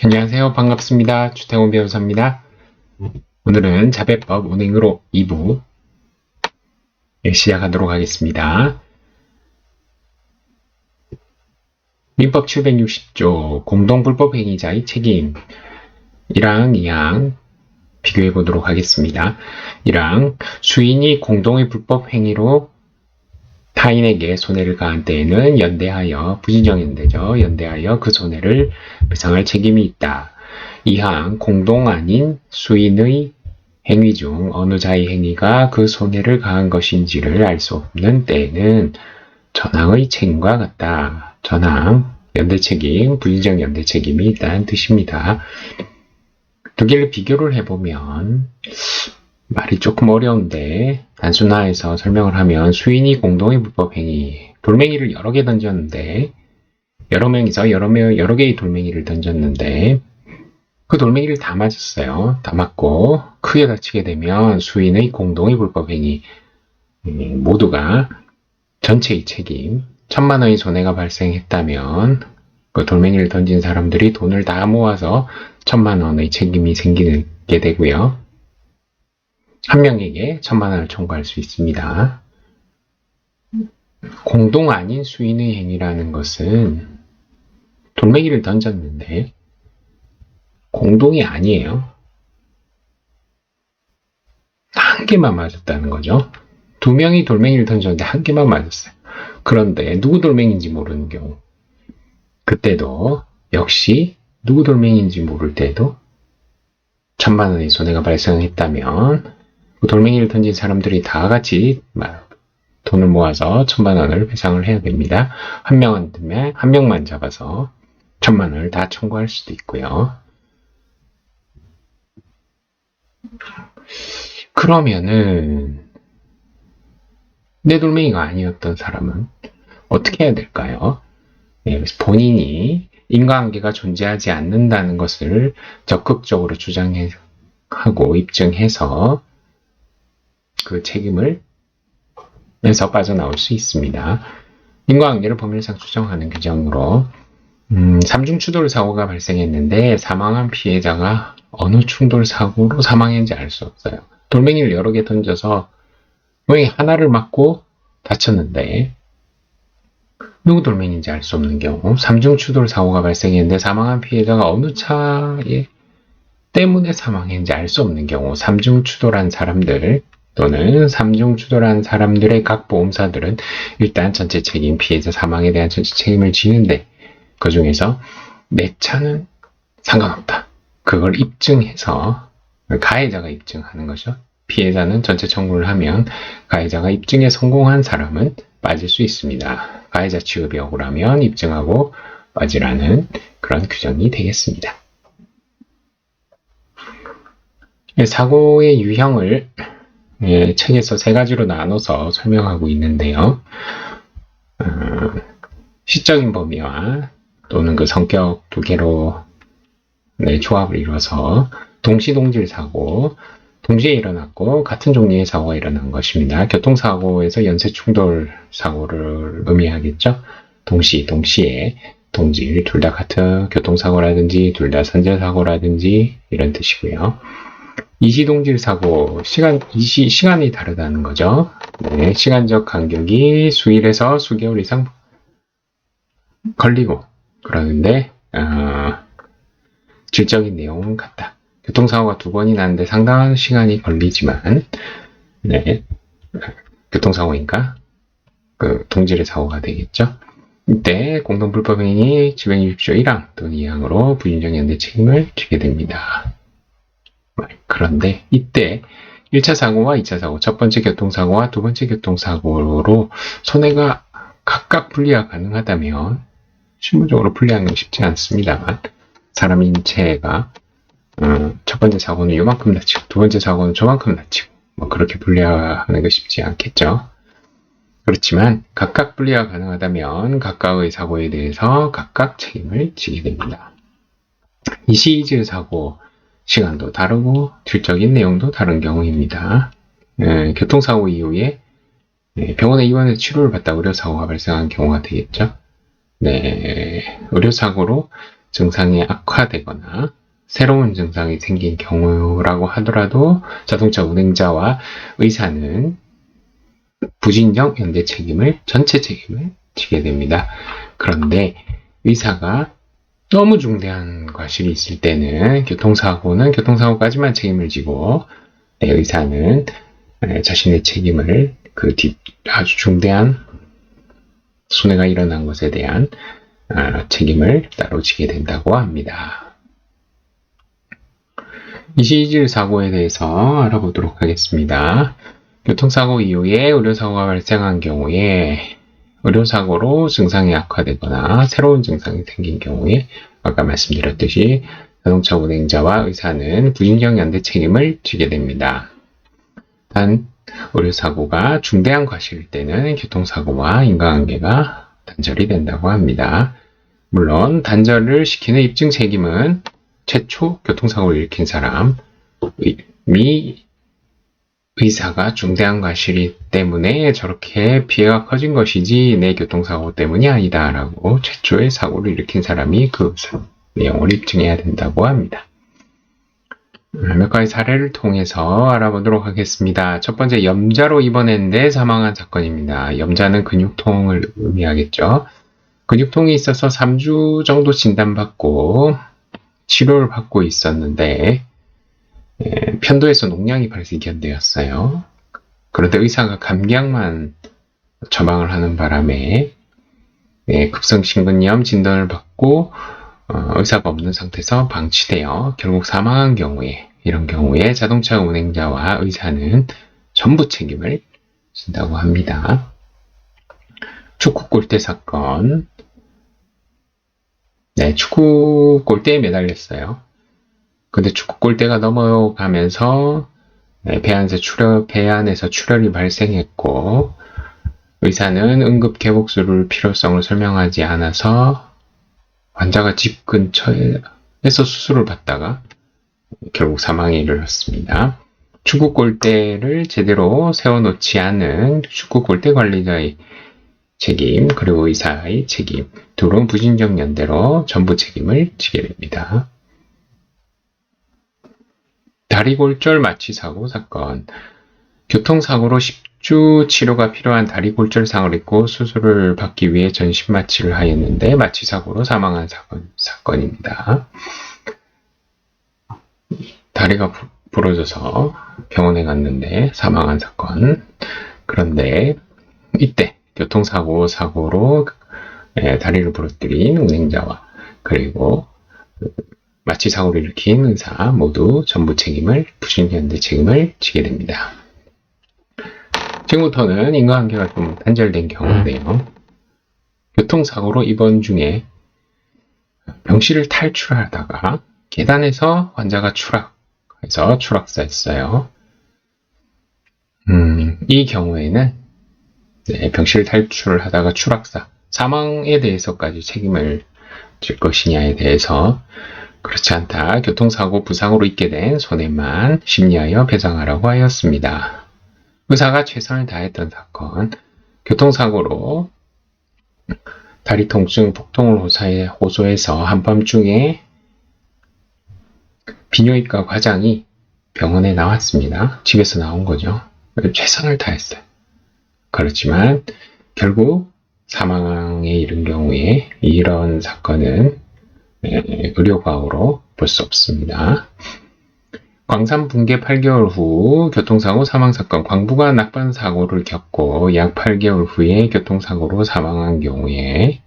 안녕하세요. 반갑습니다. 주태원 변호사입니다. 오늘은 자배법 운행으로 2부 시작하도록 하겠습니다. 민법 760조 공동불법행위자의 책임 1항, 2항 비교해 보도록 하겠습니다. 1항 수인이 공동의 불법행위로 타인에게 손해를 가한 때에는 연대하여 부진정연대죠. 연대하여 그 손해를 배상할 책임이 있다. 이항 공동 아닌 수인의 행위 중 어느 자의 행위가 그 손해를 가한 것인지를 알 수 없는 때에는 전항의 책임과 같다. 전항 연대 책임, 부진정 연대 책임이 있다는 뜻입니다. 두 개를 비교를 해보면 말이 조금 어려운데 단순화해서 설명을 하면 수인이 공동의 불법 행위 돌멩이를 여러 개 던졌는데 여러 명이서 여러 명 여러 개의 돌멩이를 던졌는데 그 돌멩이를 다 맞았어요. 다 맞고 크게 다치게 되면 수인의 공동의 불법 행위 음, 모두가 전체의 책임 천만 원의 손해가 발생했다면 그 돌멩이를 던진 사람들이 돈을 다 모아서 천만 원의 책임이 생기게 되고요. 한 명에게 천만 원을 청구할 수 있습니다. 공동 아닌 수인의 행위라는 것은 돌멩이를 던졌는데 공동이 아니에요. 한 개만 맞았다는 거죠. 두 명이 돌멩이를 던졌는데 한 개만 맞았어요. 그런데 누구 돌멩이인지 모르는 경우 그때도 역시 누구 돌멩이인지 모를 때도 천만 원의 손해가 발생했다면 그 돌멩이를 던진 사람들이 다 같이 돈을 모아서 천만 원을 배상을 해야 됩니다. 한 명한테 한 명만 잡아서 천만 원을 다 청구할 수도 있고요. 그러면은 내 돌멩이가 아니었던 사람은 어떻게 해야 될까요? 네, 본인이 인과관계가 존재하지 않는다는 것을 적극적으로 주장하고 입증해서 그 책임을 에서 빠져나올 수 있습니다. 인과관계를 법률상 추정하는 규정으로 음, 삼중 추돌 사고가 발생했는데 사망한 피해자가 어느 충돌 사고로 사망했는지 알 수 없어요. 돌멩이를 여러 개 던져서 돌멩이 하나를 맞고 다쳤는데 누구 돌멩이인지 알 수 없는 경우 삼중 추돌 사고가 발생했는데 사망한 피해자가 어느 차에 때문에 사망했는지 알 수 없는 경우 삼중 추돌한 사람들 또는 삼중 추돌한 사람들의 각 보험사들은 일단 전체 책임 피해자 사망에 대한 전체 책임을 지는데 그 중에서 내 차는 상관없다. 그걸 입증해서 가해자가 입증하는 거죠. 피해자는 전체 청구를 하면 가해자가 입증에 성공한 사람은 빠질 수 있습니다. 가해자 취급이 억울하면 입증하고 빠지라는 그런 규정이 되겠습니다. 사고의 유형을 예, 책에서 세 가지로 나눠서 설명하고 있는데요. 어, 시적인 범위와 또는 그 성격 두 개로 네, 조합을 이뤄서 동시동질 사고, 동시에 일어났고 같은 종류의 사고가 일어난 것입니다. 교통사고에서 연쇄 충돌 사고를 의미하겠죠. 동시, 동시에 동질 둘 다 같은 교통사고라든지 둘다 선제사고라든지 이런 뜻이고요. 이시동질 사고, 시간, 이시, 시간이 다르다는 거죠. 네, 시간적 간격이 수일에서 수개월 이상 걸리고, 그러는데, 어, 질적인 내용은 같다. 교통사고가 두 번이 나는데 상당한 시간이 걸리지만, 네, 교통사고니까, 그, 동질의 사고가 되겠죠. 이때 공동불법행위 집행유입조 1항 또는 2항으로 부인정 연대 책임을 지게 됩니다. 그런데 이때 1차 사고와 2차 사고, 첫 번째 교통사고와 두 번째 교통사고로 손해가 각각 분리가 가능하다면 실무적으로 분리하는 건 쉽지 않습니다만 사람 인체가 어, 첫 번째 사고는 요만큼 다치고 두 번째 사고는 저만큼 다치고 뭐 그렇게 분리하는 게 쉽지 않겠죠. 그렇지만 각각 분리가 가능하다면 각각의 사고에 대해서 각각 책임을 지게 됩니다. 이시이즈 사고 시간도 다르고 질적인 내용도 다른 경우입니다. 에, 교통사고 이후에 에, 병원에 입원해 치료를 받다 의료사고가 발생한 경우가 되겠죠. 네, 의료사고로 증상이 악화되거나 새로운 증상이 생긴 경우라고 하더라도 자동차 운행자와 의사는 부진정 연대 책임을 전체 책임을 지게 됩니다. 그런데 의사가 너무 중대한 과실이 있을 때는 교통사고는 교통사고까지만 책임을 지고 네, 의사는 네, 자신의 책임을 그 뒤 아주 중대한 손해가 일어난 것에 대한 아, 책임을 따로 지게 된다고 합니다. 이시질 사고에 대해서 알아보도록 하겠습니다. 교통사고 이후에 의료사고가 발생한 경우에 의료사고로 증상이 악화되거나 새로운 증상이 생긴 경우에 아까 말씀드렸듯이 자동차 운행자와 의사는 부인경 연대 책임을 지게 됩니다. 단 의료사고가 중대한 과실일 때는 교통사고와 인과관계가 단절이 된다고 합니다. 물론 단절을 시키는 입증 책임은 최초 교통사고를 일으킨 사람이 의사가 중대한 과실이 때문에 저렇게 피해가 커진 것이지 내 교통사고 때문이 아니다 라고 최초의 사고를 일으킨 사람이 그 내용을 입증해야 된다고 합니다. 몇 가지 사례를 통해서 알아보도록 하겠습니다. 첫 번째, 염자로 입원했는데 사망한 사건입니다. 염자는 근육통을 의미하겠죠. 근육통이 있어서 3주 정도 진단받고 치료를 받고 있었는데 예, 편도에서 농양이 발생되었어요. 그런데 의사가 감기약만 처방을 하는 바람에 예, 급성심근염 진단을 받고 어, 의사가 없는 상태에서 방치되어 결국 사망한 경우에 이런 경우에 자동차 운행자와 의사는 전부 책임을 진다고 합니다. 축구 골대 사건 네, 축구 골대에 매달렸어요. 근데 축구 골대가 넘어가면서 네, 배 안에서 출혈, 배 안에서 출혈이 발생했고 의사는 응급 개복수를 필요성을 설명하지 않아서 환자가 집 근처에서 수술을 받다가 결국 사망에 이르렀습니다. 축구 골대를 제대로 세워놓지 않은 축구 골대 관리자의 책임 그리고 의사의 책임 둘은 부진적 연대로 전부 책임을 지게 됩니다. 다리골절 마취 사고 사건 교통사고로 10주 치료가 필요한 다리골절상을 입고 수술을 받기 위해 전신 마취를 하였는데 마취 사고로 사망한 사건, 사건입니다. 다리가 부, 부러져서 병원에 갔는데 사망한 사건. 그런데 이때 교통사고 사고로 예, 다리를 부러뜨린 운행자와 그리고 마취 사고를 일으킨 의사 모두 전부 책임을 부신현대 책임을 지게 됩니다. 지금부터는 인과관계가 좀 단절된 경우인데요. 교통사고로 입원 중에 병실을 탈출하다가 계단에서 환자가 추락해서 추락사했어요. 음, 이 경우에는 네, 병실 탈출을 하다가 추락사, 사망에 대해서까지 책임을 질 것이냐에 대해서 그렇지 않다. 교통사고 부상으로 있게 된 손해만 심리하여 배상하라고 하였습니다. 의사가 최선을 다했던 사건, 교통사고로 다리 통증, 복통을 호소해서 한밤중에 비뇨기과 과장이 병원에 나왔습니다. 집에서 나온 거죠. 최선을 다했어요. 그렇지만 결국 사망에 이른 경우에 이런 사건은 예, 의료과으로 볼 수 없습니다. 광산 붕괴 8개월 후 교통사고 사망사건 광부가 낙반 사고를 겪고 약 8개월 후에 교통사고로 사망한 경우에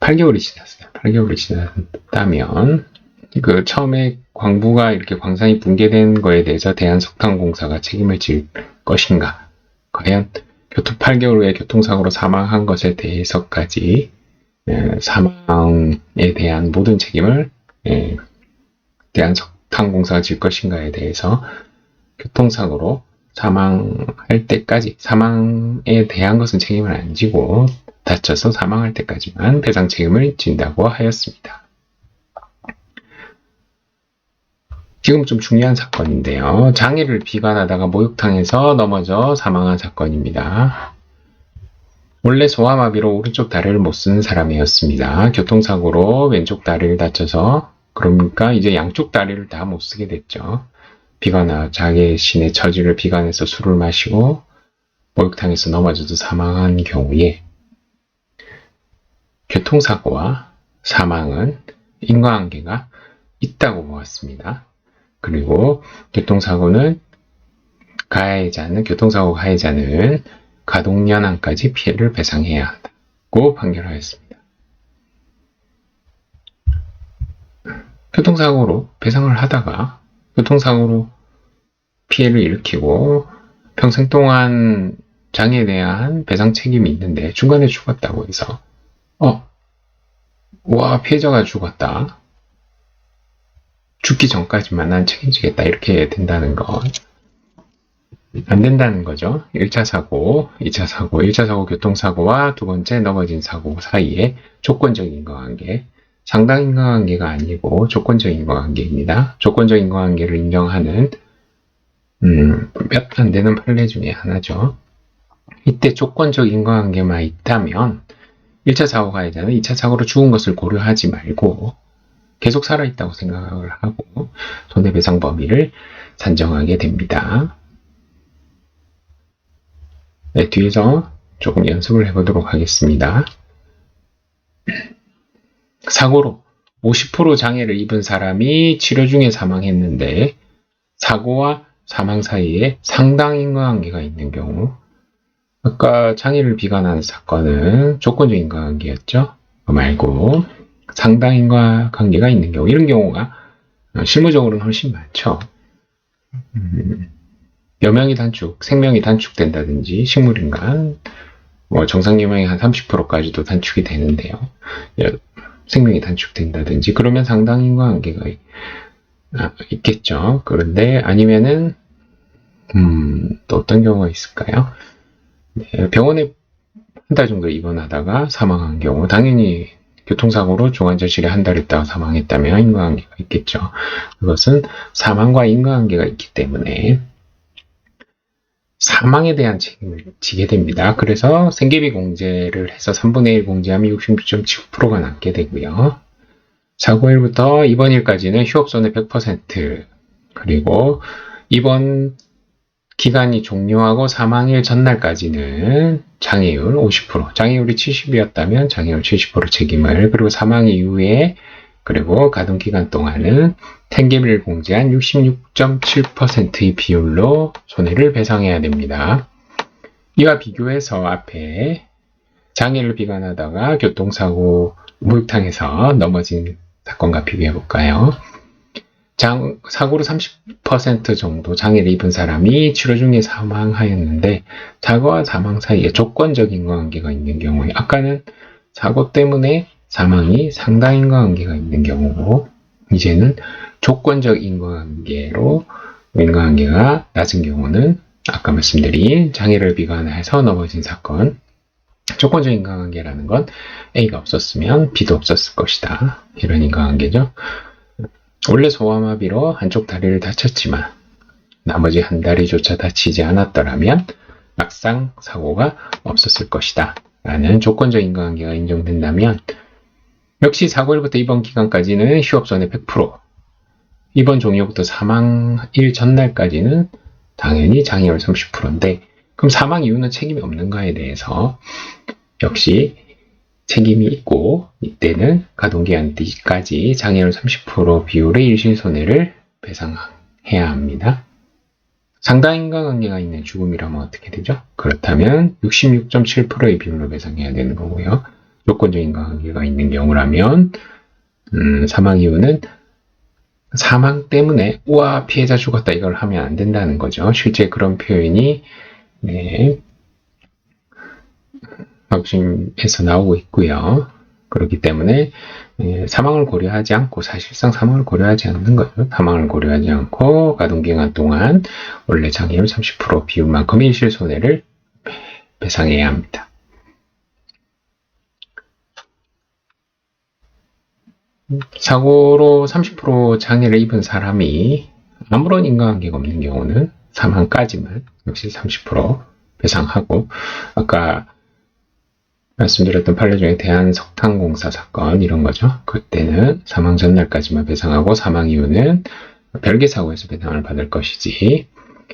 8개월이 예, 지났어요. 8개월이 지났다면 그 처음에 광부가 이렇게 광산이 붕괴된 거에 대해서 대한석탄공사가 책임을 질 것인가? 과연 교통 8개월 후에 교통사고로 사망한 것에 대해서까지 예, 사망에 대한 모든 책임을 예, 대한석탄공사가 질 것인가에 대해서 교통사고로 사망할 때까지 사망에 대한 것은 책임을 안 지고 다쳐서 사망할 때까지만 배상 책임을 진다고 하였습니다. 지금 좀 중요한 사건인데요. 장애를 비관하다가 목욕탕에서 넘어져 사망한 사건입니다. 원래 소아마비로 오른쪽 다리를 못 쓰는 사람이었습니다. 교통사고로 왼쪽 다리를 다쳐서 그러니까 이제 양쪽 다리를 다 못 쓰게 됐죠. 비관하 자기 신의 처지를 비관해서 술을 마시고 목욕탕에서 넘어져서 사망한 경우에 교통사고와 사망은 인과관계가 있다고 보았습니다. 그리고 교통사고는 가해자는 교통사고 가해자는 가동연한까지 피해를 배상해야 한다고 판결하였습니다. 교통사고로 배상을 하다가 교통사고로 피해를 일으키고 평생 동안 장애에 대한 배상 책임이 있는데 중간에 죽었다고 해서 어, 와 피해자가 죽었다. 죽기 전까지만 난 책임지겠다 이렇게 된다는 건 안 된다는 거죠. 1차 사고, 2차 사고, 1차 사고 교통사고와 두 번째 넘어진 사고 사이에 조건적 인과관계, 상당 인과관계가 아니고 조건적 인과관계입니다. 조건적 인과관계를 인정하는 음, 몇 안 되는 판례 중에 하나죠. 이때 조건적 인과관계만 있다면 1차 사고 가해자는 2차 사고로 죽은 것을 고려하지 말고 계속 살아있다고 생각을 하고 손해배상 범위를 산정하게 됩니다. 네, 뒤에서 조금 연습을 해보도록 하겠습니다. 사고로 50% 장애를 입은 사람이 치료 중에 사망했는데 사고와 사망 사이에 상당 인과관계가 있는 경우 아까 장애를 비관한 사건은 조건적 인과관계였죠. 그거 말고 상당 인과관계가 있는 경우 이런 경우가 실무적으로는 훨씬 많죠. 음, 여명이 단축, 생명이 단축된다든지 식물인간 뭐 정상 여명이 한 30%까지도 단축이 되는데요. 여- 생명이 단축된다든지 그러면 상당 인과 관계가 있- 아, 있겠죠. 그런데 아니면은 음, 또 어떤 경우가 있을까요? 네, 병원에 한 달 정도 입원하다가 사망한 경우 당연히 교통사고로 중환자실에 한 달 있다가 사망했다면 인과관계가 있겠죠. 그것은 사망과 인과관계가 있기 때문에 사망에 대한 책임을 지게 됩니다. 그래서 생계비 공제를 해서 3분의 1 공제하면 66.7%가 남게 되고요. 사고일부터 입원일까지는 휴업손해 100% 그리고 입원 기간이 종료하고 사망일 전날까지는 장애율 50%, 장애율이 70이었다면 장애율 70% 책임을, 그리고 사망 이후에 그리고 가동 기간 동안은 생계비를 공제한 66.7%의 비율로 손해를 배상해야 됩니다. 이와 비교해서 앞에 장애를 비관하다가 교통사고 목욕탕에서 넘어진 사건과 비교해 볼까요? 장, 사고로 30% 정도 장애를 입은 사람이 치료 중에 사망하였는데 사고와 사망 사이에 조건적인 관계가 있는 경우에 아까는 사고 때문에 사망이 상당 인과관계가 있는 경우고 이제는 조건적 인과관계로 인과관계가 낮은 경우는 아까 말씀드린 장애를 비관해서 넘어진 사건 조건적 인과관계라는 건 A가 없었으면 B도 없었을 것이다 이런 인과관계죠. 원래 소아마비로 한쪽 다리를 다쳤지만 나머지 한 다리조차 다치지 않았더라면 막상 사고가 없었을 것이다. 라는 조건적 인과관계가 인정된다면 역시 사고일부터 입원 기간까지는 휴업손해 100% 입원 종료부터 사망일 전날까지는 당연히 장애율 30%인데 그럼 사망 이유는 책임이 없는가에 대해서 역시 책임이 있고 이때는 가동기한 뒤까지 장애율 30% 비율의 일실손해를 배상해야 합니다. 상당 인과관계가 있는 죽음이라면 어떻게 되죠? 그렇다면 66.7%의 비율로 배상해야 되는 거고요. 조건적 인과관계가 있는 경우라면 음, 사망 이유는 사망 때문에 우와 피해자 죽었다 이걸 하면 안 된다는 거죠. 실제 그런 표현이 네, 확심에서 나오고 있고요. 그렇기 때문에 예, 사망을 고려하지 않고 사실상 사망을 고려하지 않는 거죠. 사망을 고려하지 않고 가동기간 동안 원래 장애율 30% 비율만큼의 일실손해를 배상해야 합니다. 사고로 30% 장애를 입은 사람이 아무런 인과관계가 없는 경우는 사망까지만 역시 30% 배상하고 아까 말씀드렸던 판례 중에 대한석탄공사 사건 이런 거죠. 그때는 사망 전날까지만 배상하고 사망 이후는 별개 사고에서 배상을 받을 것이지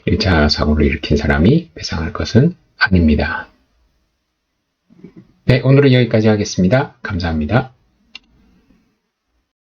1차 사고를 일으킨 사람이 배상할 것은 아닙니다. 네, 오늘은 여기까지 하겠습니다. 감사합니다.